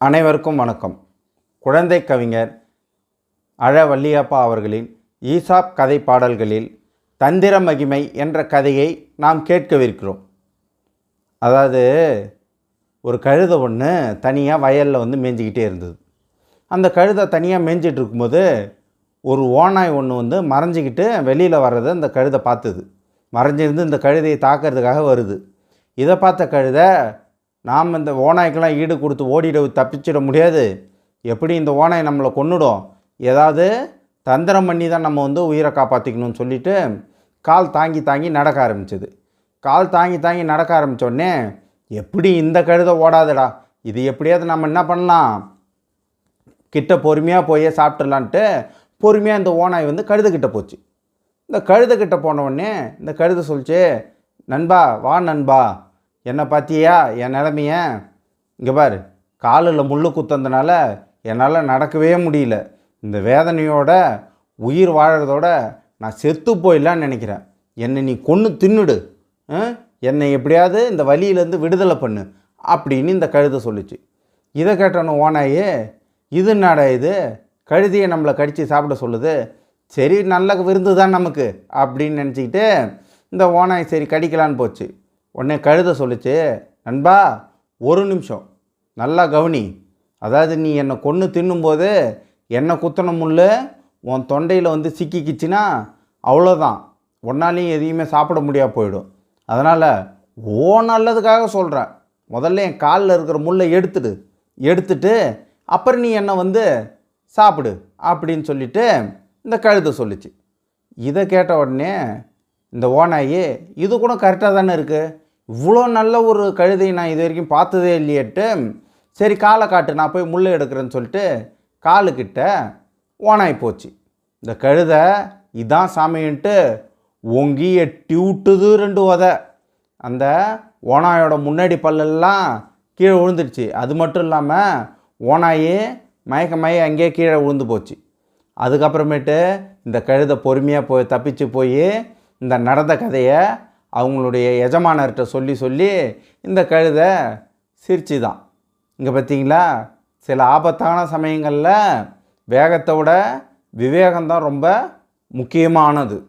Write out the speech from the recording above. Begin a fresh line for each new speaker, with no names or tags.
அனைவருக்கும் வணக்கம். குழந்தை கவிஞர் அழ வள்ளியப்பா அவர்களின் ஈசாப் கதை பாடல்களில் தந்திர மகிமை என்ற கதையை நாம் கேட்கவிருக்கிறோம். அதாவது ஒரு கழுதை ஒன்று தனியாக வயலில் வந்து மேய்ஞ்சிக்கிட்டே இருந்தது. அந்த கழுதை தனியாக மேய்ஞ்சிட்டு இருக்கும்போது ஒரு ஓனாய் ஒன்று வந்து மறைஞ்சிக்கிட்டு வெளியில் வர்றதை அந்த கழுதை பார்த்தது. மறைஞ்சிருந்து இந்த கழுதையை தாக்கிறதுக்காக வருது. இதை பார்த்த கழுதை நாம் இந்த ஓநாய்க்கெல்லாம் ஈடு கொடுத்து ஓடிட தப்பிச்சிட முடியாது. எப்படி இந்த ஓனாய் நம்மளை கொன்னுடும்? ஏதாவது தந்திரம் பண்ணி தான் நம்ம வந்து உயிரை காப்பாற்றிக்கணும்னு சொல்லிட்டு கால் தாங்கி தாங்கி நடக்க ஆரம்பிச்சது. கால் தாங்கி தாங்கி நடக்க ஆரம்பித்தோடனே எப்படி இந்த கழுதை ஓடாதடா? இது எப்படியாவது நம்ம என்ன பண்ணலாம்? கிட்ட பொறுமையாக போய் சாப்பிட்றலான்ட்டு பொறுமையாக இந்த ஓனாய் வந்து கழுதுகிட்ட போச்சு. இந்த கழுதுகிட்ட போனவுடனே இந்த கழுதை சொல்லிச்சு நண்பா வா நண்பா என்னை பார்த்தியா? என் நிலமைய? இங்கே பாரு. காலில் முள்ளு குத்தந்தனால என்னால் நடக்கவே முடியல. இந்த வேதனையோட உயிர் வாழறதோட நான் செத்து போயிடலான்னு நினைக்கிறேன். என்னை நீ கொன்று தின்னுடு. என்னை எப்படியாவது இந்த வழியிலேருந்து விடுதலை பண்ணு அப்படின்னு இந்த கழுதை சொல்லுச்சு. இதை கேட்டோன்னு ஓனாயே இது என்னடா இது? கழுதியை நம்மளை கடித்து சாப்பிட சொல்லுது. சரி நல்ல விருந்து தான் நமக்கு. அப்படின்னு நினச்சிக்கிட்டு இந்த ஓனாய் சரி கடிக்கலான்னு போச்சு. உடனே கழுத சொல்லுச்சு நண்பா ஒரு நிமிஷம் நல்லா கவனி. அதாவது நீ என்னை கொன்று தின்னும்போது என்னை குத்தின முள்ளு உன் தொண்டையில் வந்து சிக்கிக்கிச்சுன்னா அவ்வளோதான் ஒன்னாலையும் எதையுமே சாப்பிட முடியாது போயிடும். அதனால் ஓ நல்லதுக்காக சொல்கிறேன் முதல்ல என் காலில் இருக்கிற முள்ளை எடுத்துடு. எடுத்துட்டு அப்புறம் நீ என்னை வந்து சாப்பிடு அப்படின்னு சொல்லிட்டு இந்த கழுதை சொல்லுச்சு. இதை கேட்ட உடனே இந்த ஓனாயி இது கூட கரெக்டாக தானே இருக்குது இவ்வளோ நல்ல ஒரு கழுதையை நான் இது வரைக்கும் பார்த்ததே இல்லையேட்டு சரி காலை காட்டு நான் போய் முள்ளை எடுக்கிறேன்னு சொல்லிட்டு காலுக்கிட்ட ஓனாய் போச்சு. இந்த கழுதை இதான் சாமின்ட்டு ஒங்கி எட்டி விட்டுது ரெண்டு உதை. அந்த ஓனாயோட முன்னாடி பல்லெல்லாம் கீழே விழுந்துடுச்சு அது மட்டும் இல்லாமல் ஓனாயி மயக்கமாயி அங்கேயே கீழே விழுந்து போச்சு. அதுக்கப்புறமேட்டு இந்த கழுதை பொறுமையாக போய் தப்பிச்சு போய் இந்த நடந்த கதையை அவங்களுடைய எஜமானர்கிட்ட சொல்லி சொல்லி இந்த கழுதை சிரிச்சு தான் இங்கே பார்த்தீங்களா சில ஆபத்தான சமயங்களில் வேகத்தை விட விவேகம்தான் ரொம்ப முக்கியமானது.